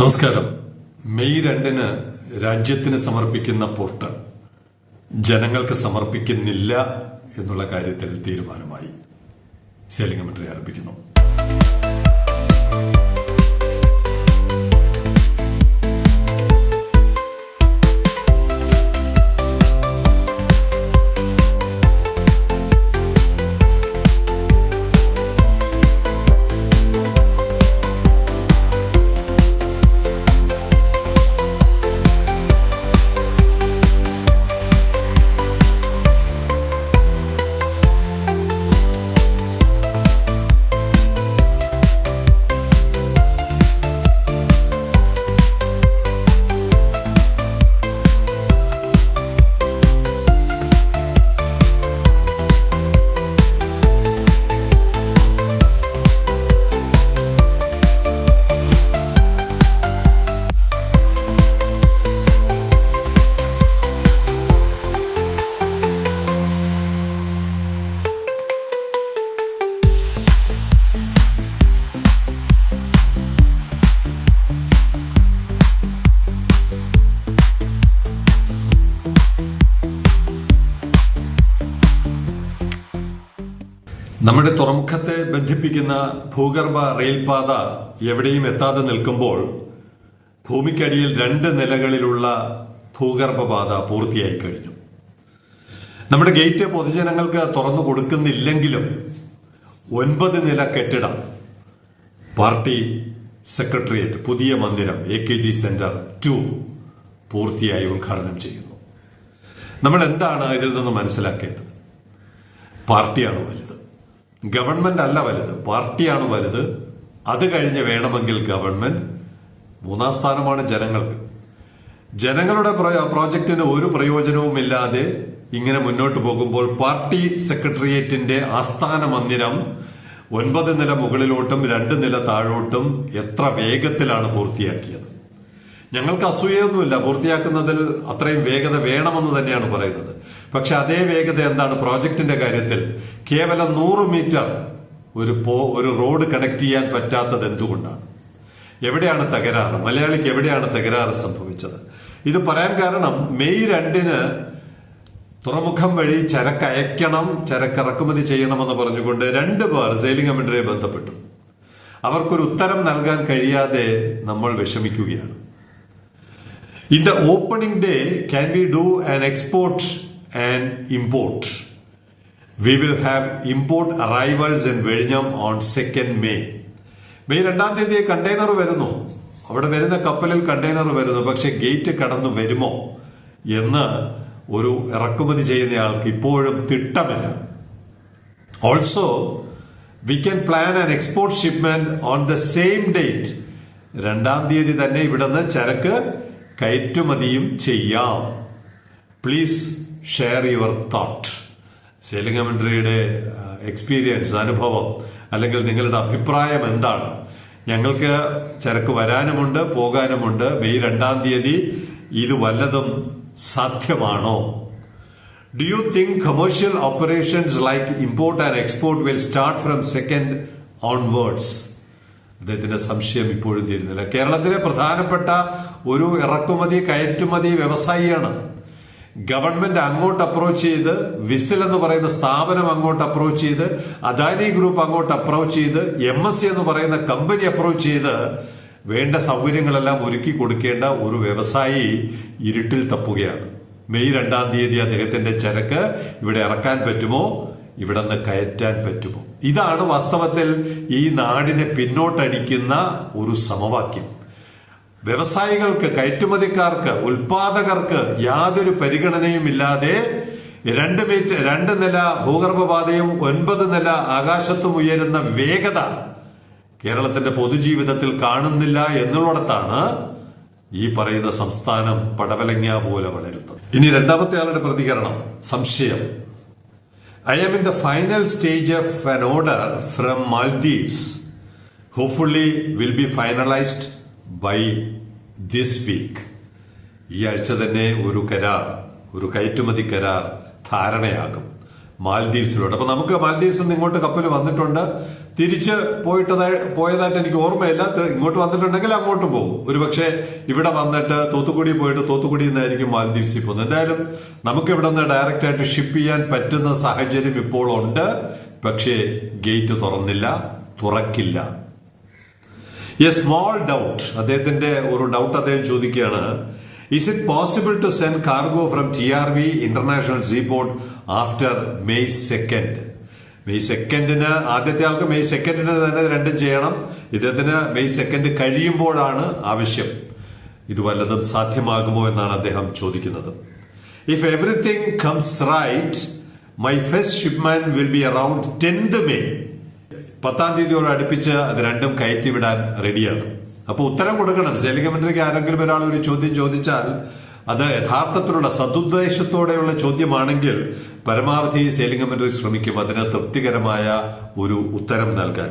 നമസ്കാരം. മെയ് രണ്ടിന് രാജ്യത്തിന് സമർപ്പിക്കുന്ന പോർട്ട്. ജനങ്ങൾക്ക് സമർപ്പിക്കുന്നില്ല എന്നുള്ള കാര്യത്തിൽ തീരുമാനമായി. സേലിംഗ് മന്ത്രി ആരംഭിക്കുന്നു. നമ്മുടെ തുറമുഖത്തെ ബന്ധിപ്പിക്കുന്ന ഭൂഗർഭ റെയിൽപാത എവിടെയും എത്താതെ നിൽക്കുമ്പോൾ ഭൂമിക്കടിയിൽ രണ്ട് നിലകളിലുള്ള ഭൂഗർഭപാത പൂർത്തിയായി കഴിഞ്ഞു. നമ്മുടെ ഗേറ്റ് പൊതുജനങ്ങൾക്ക് തുറന്നു കൊടുക്കുന്നില്ലെങ്കിലും ഒൻപത് നില കെട്ടിടം പാർട്ടി സെക്രട്ടേറിയറ്റ് പുതിയ മന്ദിരം A K G centre two പൂർത്തിയായി ഉദ്ഘാടനം ചെയ്യുന്നു. നമ്മൾ എന്താണ് ഇതിൽ നിന്ന് മനസ്സിലാക്കേണ്ടത്? പാർട്ടിയാണ് വലുത്. ഗവൺമെന്റ് അല്ല വലുത്. പാർട്ടിയാണ് വലുത്. അത് കഴിഞ്ഞ് വേണമെങ്കിൽ ഗവൺമെന്റ്. മൂന്നാം സ്ഥാനമാണ് ജനങ്ങൾക്ക്. ജനങ്ങളുടെ പ്ര- പ്രോജക്റ്റിന് ഒരു പ്രയോജനവുമില്ലാതെ ഇങ്ങനെ മുന്നോട്ട് പോകുമ്പോൾ പാർട്ടി സെക്രട്ടേറിയറ്റിന്റെ ആസ്ഥാന മന്ദിരം ഒൻപത് നില മുകളിലോട്ടും രണ്ട് നില താഴോട്ടും എത്ര വേഗത്തിലാണ് പൂർത്തിയാക്കിയത്. ഞങ്ങൾക്ക് അസൂയൊന്നുമില്ല പൂർത്തിയാക്കുന്നതിൽ അത്രയും വേഗത വേണമെന്ന് തന്നെയാണ് പറയുന്നത്. പക്ഷെ അതേ വേഗത എന്താണ് പ്രോജക്റ്റിന്റെ കാര്യത്തിൽ? കേവലം നൂറ് മീറ്റർ ഒരു പോ ഒരു റോഡ് കണക്ട് ചെയ്യാൻ പറ്റാത്തത് എന്തുകൊണ്ടാണ്? എവിടെയാണ് തകരാറ്? മലയാളിക്ക് എവിടെയാണ് തകരാറ് സംഭവിച്ചത്? ഇത് പറയാൻ കാരണം മെയ് രണ്ടിന് തുറമുഖം വഴി ചരക്ക് അയക്കണം ചരക്ക് ഇറക്കുമതി ചെയ്യണമെന്ന് പറഞ്ഞുകൊണ്ട് രണ്ട് പേർ സെയിലിംഗ് കമ്മിറ്ററിയെ ബന്ധപ്പെട്ടു. അവർക്കൊരു ഉത്തരം നൽകാൻ കഴിയാതെ നമ്മൾ വിഷമിക്കുകയാണ്. In the opening day can we do an export and import? We will have import arrivals in വെഴിഞ്ഞം on സെക്കൻഡ് മെയ് മെയ് രണ്ടാം തീയതി കണ്ടെയ്നർ വരുന്നു. അവിടെ വരുന്ന കപ്പലിൽ കണ്ടെയ്നർ വരുന്നു. പക്ഷെ ഗേറ്റ് കടന്നു വരുമോ എന്ന് ഒരു ഇറക്കുമതി ചെയ്യുന്നയാൾക്ക് ഇപ്പോഴും തിട്ടമില്ല. Also we can plan an export shipment on the same date രണ്ടാം തീയതി തന്നെ ഇവിടുന്ന് ചരക്ക് കയറ്റുമതിയും ചെയ്യാം. Please share your thought sailing കമന്ററിയുടെ experience അനുഭവം അല്ലെങ്കിൽ നിങ്ങളുടെ അഭിപ്രായം എന്താണ്? ഞങ്ങൾക്ക് ചരക്ക് വരാനുമുണ്ട് പോകാനുമുണ്ട്. മെയ് രണ്ടാം തീയതി ഇത് വല്ലതും സാധ്യമാണോ? Do you think commercial operations like import and export will start from second onwards? അദ്ദേഹത്തിന്റെ സംശയം ഇപ്പോഴും തീരുന്നില്ല. കേരളത്തിലെ പ്രധാനപ്പെട്ട ഒരു ഇറക്കുമതി കയറ്റുമതി വ്യവസായിയാണ്. ഗവൺമെന്റ് അങ്ങോട്ട് അപ്രോച്ച് ചെയ്ത് വിസിൽ എന്ന് പറയുന്ന സ്ഥാപനം അങ്ങോട്ട് അപ്രോച്ച് ചെയ്ത് അദാനി ഗ്രൂപ്പ് അങ്ങോട്ട് അപ്രോച്ച് ചെയ്ത് എം എസ് സി എന്ന് പറയുന്ന കമ്പനി അപ്രോച്ച് ചെയ്ത് വേണ്ട സൗകര്യങ്ങളെല്ലാം ഒരുക്കി കൊടുക്കേണ്ട ഒരു വ്യവസായി ഇരുട്ടിൽ തപ്പുകയാണ്. മെയ് രണ്ടാം തീയതി അദ്ദേഹത്തിന്റെ ചരക്ക് ഇവിടെ ഇറക്കാൻ പറ്റുമോ? ഇവിടെ നിന്ന് കയറ്റാൻ പറ്റുമോ? ഇതാണ് വാസ്തവത്തിൽ ഈ നാടിനെ പിന്നോട്ടടിക്കുന്ന ഒരു സമവാക്യം. വ്യവസായികൾക്ക് കയറ്റുമതിക്കാർക്ക് ഉൽപാദകർക്ക് യാതൊരു പരിഗണനയും ഇല്ലാതെ രണ്ട് മീറ്റർ രണ്ട് നില ഭൂഗർഭപാതയും ഒൻപത് നില ആകാശത്തും ഉയരുന്ന വേഗത കേരളത്തിന്റെ പൊതുജീവിതത്തിൽ കാണുന്നില്ല എന്നുള്ളിടത്താണ് ഈ പറയുന്ന സംസ്ഥാനം പടവലങ്ങ പോലെ വളരുന്നത്. ഇനി രണ്ടാമത്തെ ആളുടെ പ്രതികരണം. സംശയം. I am in the final stage of order from Maldives hopefully will be finalised by this week ഈ ആഴ്ച തന്നെ ഒരു കരാർ ഒരു കയറ്റുമതി കരാർ ധാരണയാകും. മാൽദീവ്സിലോട്ട്. അപ്പൊ നമുക്ക് മാൽദീവ്സിൽ നിന്ന് ഇങ്ങോട്ട് കപ്പൽ വന്നിട്ടുണ്ട്. തിരിച്ച് പോയിട്ടതായി പോയതായിട്ട് എനിക്ക് ഓർമ്മയില്ല. ഇങ്ങോട്ട് വന്നിട്ടുണ്ടെങ്കിൽ അങ്ങോട്ടും പോകും. ഒരുപക്ഷെ ഇവിടെ വന്നിട്ട് തൂത്തുക്കുടി പോയിട്ട് തൂത്തുക്കുടി നിന്നായിരിക്കും മാലദ്വീപ്സിൽ പോകുന്നത്. എന്തായാലും നമുക്ക് ഇവിടെ നിന്ന് ഡയറക്റ്റ് ആയിട്ട് ഷിപ്പ് ചെയ്യാൻ പറ്റുന്ന സാഹചര്യം ഇപ്പോൾ ഉണ്ട്. പക്ഷേ ഗേറ്റ് തുറന്നില്ല തുറക്കില്ല. എ സ്മോൾ ഡൗട്ട് അദ്ദേഹത്തിന്റെ ഒരു ഡൗട്ട് അദ്ദേഹം ചോദിക്കുകയാണ് is it possible to send cargo from T R V international seaport after May second May സെക്കൻഡിന് ആദ്യത്തെ ആൾക്ക് മെയ് സെക്കൻഡിന് തന്നെ രണ്ടും ചെയ്യണം. ഇദ്ദേഹത്തിന് മെയ് സെക്കൻഡ് കഴിയുമ്പോഴാണ് ആവശ്യം. ഇത് വല്ലതും സാധ്യമാകുമോ എന്നാണ് അദ്ദേഹം ചോദിക്കുന്നത്. If everything comes right my first shipment will be around tenth May പത്താം തീയതിയോട് അടുപ്പിച്ച് അത് രണ്ടും കയറ്റി വിടാൻ റെഡിയാണ്. അപ്പൊ ഉത്തരം കൊടുക്കണം. സേലിംഗ മന്ത്രിക്ക് ആരെങ്കിലും ഒരാൾ ഒരു ചോദ്യം ചോദിച്ചാൽ അത് യഥാർത്ഥത്തിലുള്ള സതുദ്ദേശത്തോടെയുള്ള ചോദ്യമാണെങ്കിൽ പരമാവധി സേലിംഗ മന്ത്രി ശ്രമിക്കും. അതിന് തൃപ്തികരമായ ഒരു ഉത്തരം നൽകാൻ.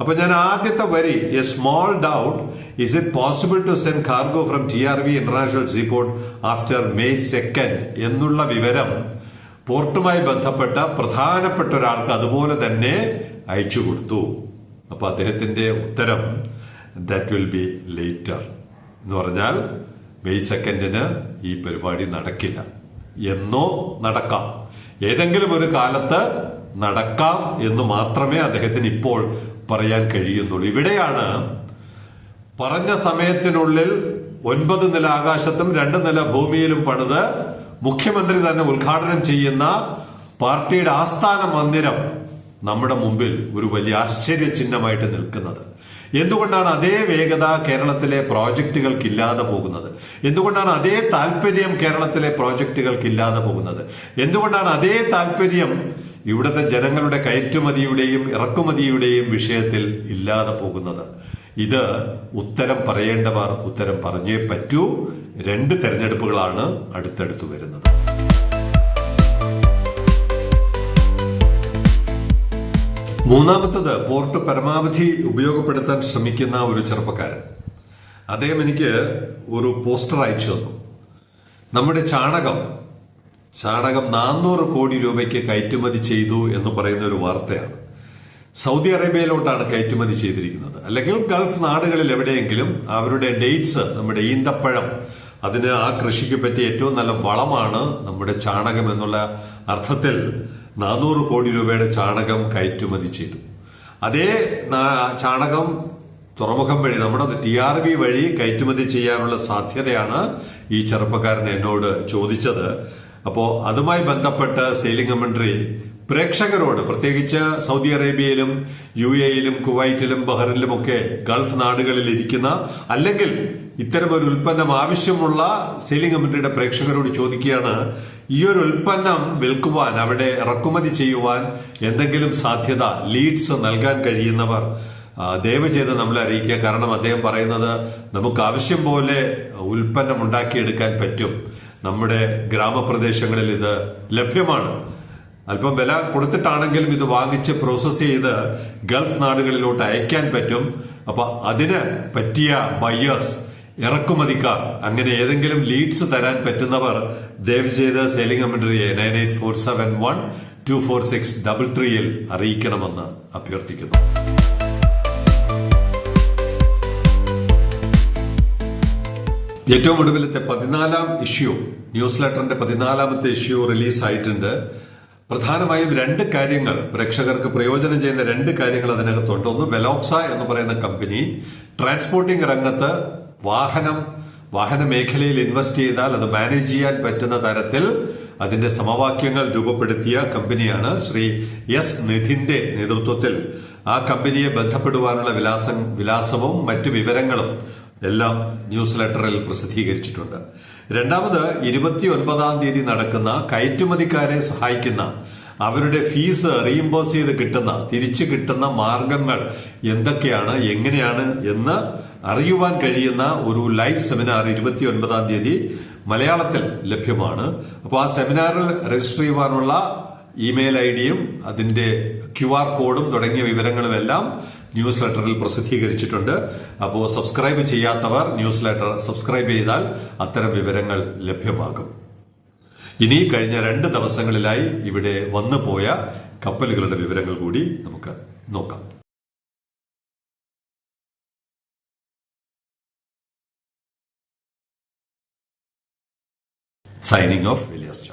അപ്പൊ ഞാൻ ആദ്യത്തെ വരി a small doubt is it possible to send cargo from T R V international seaport after May second എന്നുള്ള വിവരം പോർട്ടുമായി ബന്ധപ്പെട്ട പ്രധാനപ്പെട്ട ഒരാൾക്ക് അതുപോലെ തന്നെ അയച്ചു കൊടുത്തു. അപ്പൊ അദ്ദേഹത്തിന്റെ ഉത്തരം ദാറ്റ് വിൽ ബി ലേറ്റർ എന്ന് പറഞ്ഞാൽ മെയ് സെക്കൻഡിന് ഈ പരിപാടി നടക്കില്ല. എന്നോ നടക്കാം. ഏതെങ്കിലും ഒരു കാലത്ത് നടക്കാം എന്ന് മാത്രമേ അദ്ദേഹത്തിന് ഇപ്പോൾ പറയാൻ കഴിയുന്നുള്ളൂ. ഇവിടെയാണ് പറഞ്ഞ സമയത്തിനുള്ളിൽ ഒൻപത് നില ആകാശത്തും രണ്ട് നില ഭൂമിയിലും പണിത് മുഖ്യമന്ത്രി തന്നെ ഉദ്ഘാടനം ചെയ്യുന്ന പാർട്ടിയുടെ ആസ്ഥാന മന്ദിരം നമ്മുടെ മുമ്പിൽ ഒരു വലിയ ആശ്ചര്യ ചിഹ്നമായിട്ട് നിൽക്കുന്നത്. എന്തുകൊണ്ടാണ് അതേ വേഗത കേരളത്തിലെ പ്രോജക്റ്റുകൾക്ക് ഇല്ലാതെ പോകുന്നത്? എന്തുകൊണ്ടാണ് അതേ താല്പര്യം കേരളത്തിലെ പ്രോജക്റ്റുകൾക്ക് ഇല്ലാതെ പോകുന്നത്? എന്തുകൊണ്ടാണ് അതേ താല്പര്യം ഇവിടുത്തെ ജനങ്ങളുടെ കയറ്റുമതിയുടെയും ഇറക്കുമതിയുടെയും വിഷയത്തിൽ ഇല്ലാതെ പോകുന്നത്? ഇത് ഉത്തരം പറയേണ്ടവർ ഉത്തരം പറഞ്ഞേ പറ്റൂ. രണ്ട് തെരഞ്ഞെടുപ്പുകളാണ് അടുത്തടുത്ത് വരുന്നത്. മൂന്നാമത്തത് പോർട്ട് പരമാവധി ഉപയോഗപ്പെടുത്താൻ ശ്രമിക്കുന്ന ഒരു ചെറുപ്പക്കാരൻ. അദ്ദേഹം എനിക്ക് ഒരു പോസ്റ്റർ അയച്ചു തന്നു. നമ്മുടെ ചാണകം ചാണകം നാനൂറ് കോടി രൂപയ്ക്ക് കയറ്റുമതി ചെയ്തു എന്ന് പറയുന്ന ഒരു വാർത്തയാണ്. സൗദി അറേബ്യയിലോട്ടാണ് കയറ്റുമതി ചെയ്തിരിക്കുന്നത്. അല്ലെങ്കിൽ ഗൾഫ് നാടുകളിൽ എവിടെയെങ്കിലും അവരുടെ ഡേറ്റ്സ് നമ്മുടെ ഈന്തപ്പഴം അതിന് ആ കൃഷിക്ക് പറ്റിയ ഏറ്റവും നല്ല വളമാണ് നമ്മുടെ ചാണകം എന്നുള്ള അർത്ഥത്തിൽ നാനൂറ് കോടി രൂപയുടെ ചാണകം കയറ്റുമതി ചെയ്തു. അതേ ചാണകം തുറമുഖം വഴി നമ്മുടെ ടി ആർ ബി വഴി കയറ്റുമതി ചെയ്യാനുള്ള സാധ്യതയാണ് ഈ ചെറുപ്പക്കാരൻ എന്നോട് ചോദിച്ചത്. അപ്പോൾ അതുമായി ബന്ധപ്പെട്ട് സെയിലിംഗ് മന്ത്രി പ്രേക്ഷകരോട് പ്രത്യേകിച്ച് സൗദി അറേബ്യയിലും യു എയിലും കുവൈറ്റിലും ബഹ്റിനിലും ഒക്കെ ഗൾഫ് നാടുകളിൽ ഇരിക്കുന്ന അല്ലെങ്കിൽ ഇത്തരം ഒരു ഉൽപ്പന്നം ആവശ്യമുള്ള സെയിലിംഗ് കമ്പനിയുടെ പ്രേക്ഷകരോട് ചോദിക്കുകയാണ് ഈ ഒരു ഉൽപ്പന്നം വിൽക്കുവാൻ അവിടെ ഇറക്കുമതി ചെയ്യുവാൻ എന്തെങ്കിലും സാധ്യത ലീഡ്സ് നൽകാൻ കഴിയുന്നവർ ദയവ് ചെയ്ത് നമ്മളെ അറിയിക്കുക. കാരണം അദ്ദേഹം പറയുന്നത് നമുക്ക് ആവശ്യം പോലെ ഉൽപ്പന്നം ഉണ്ടാക്കിയെടുക്കാൻ പറ്റും. നമ്മുടെ ഗ്രാമപ്രദേശങ്ങളിൽ ഇത് ലഭ്യമാണ്. അല്പം വില കൊടുത്തിട്ടാണെങ്കിലും ഇത് വാങ്ങിച്ച് പ്രോസസ് ചെയ്ത് ഗൾഫ് നാടുകളിലോട്ട് അയക്കാൻ പറ്റും. അപ്പൊ അതിന് പറ്റിയ ബയ്യേഴ്സ് ഇറക്കുമതിക്കാർ. അങ്ങനെ ഏതെങ്കിലും ലീഡ്സ് തരാൻ പറ്റുന്നവർ ദയവ് ചെയ്ത് sailing കമന്ററിയെ nine eight four seven one two four six double ത്രീയിൽ അറിയിക്കണമെന്ന് അഭ്യർത്ഥിക്കുന്നു. ഏറ്റവും ഒടുവിലത്തെ പതിനാലാം ഇഷ്യൂ ന്യൂസ് ലെറ്ററിന്റെ പതിനാലാമത്തെ ഇഷ്യൂ റിലീസ് ആയിട്ടുണ്ട് പ്രധാനമായും രണ്ട് കാര്യങ്ങൾ പ്രേക്ഷകർക്ക് പ്രയോജനം ചെയ്യുന്ന രണ്ട് കാര്യങ്ങൾ അതിനകത്തുണ്ട്. ഒന്ന് വെലോക്സ എന്ന് പറയുന്ന കമ്പനി ട്രാൻസ്പോർട്ടിംഗ് രംഗത്ത് വാഹനം വാഹന മേഖലയിൽ ഇൻവെസ്റ്റ് ചെയ്താൽ അത് മാനേജ് ചെയ്യാൻ പറ്റുന്ന തരത്തിൽ അതിന്റെ സമവാക്യങ്ങൾ രൂപപ്പെടുത്തിയ കമ്പനിയാണ് ശ്രീ എസ് നിധിന്റെ നേതൃത്വത്തിൽ. ആ കമ്പനിയെ ബന്ധപ്പെടുവാനുള്ള വിലാസം വിലാസവും മറ്റു വിവരങ്ങളും എല്ലാം ന്യൂസ് ലെറ്ററിൽ പ്രസിദ്ധീകരിച്ചിട്ടുണ്ട്. രണ്ടാമത് ഇരുപത്തി ഒൻപതാം തീയതി നടക്കുന്ന കയറ്റുമതിക്കാരെ സഹായിക്കുന്ന അവരുടെ ഫീസ് റീഇംബേഴ്സ് ചെയ്ത് കിട്ടുന്ന തിരിച്ചു കിട്ടുന്ന മാർഗങ്ങൾ എന്തൊക്കെയാണ് എങ്ങനെയാണ് എന്ന് അറിയുവാൻ കഴിയുന്ന ഒരു ലൈവ് സെമിനാർ ഇരുപത്തി ഒൻപതാം തീയതി മലയാളത്തിൽ ലഭ്യമാണ്. അപ്പോൾ ആ സെമിനാറിൽ രജിസ്റ്റർ ചെയ്യുവാനുള്ള ഇമെയിൽ ഐ ഡിയും അതിന്റെ ക്യു ആർ കോഡും തുടങ്ങിയ വിവരങ്ങളും എല്ലാം ന്യൂസ് ലെറ്ററിൽ പ്രസിദ്ധീകരിച്ചിട്ടുണ്ട്. അപ്പോൾ സബ്സ്ക്രൈബ് ചെയ്യാത്തവർ ന്യൂസ് ലെറ്റർ സബ്സ്ക്രൈബ് ചെയ്താൽ അത്തരം വിവരങ്ങൾ ലഭ്യമാകും. ഇനി കഴിഞ്ഞ രണ്ട് ദിവസങ്ങളിലായി ഇവിടെ വന്നു പോയ കപ്പലുകളുടെ വിവരങ്ങൾ കൂടി നമുക്ക് നോക്കാം. signing off. Villiers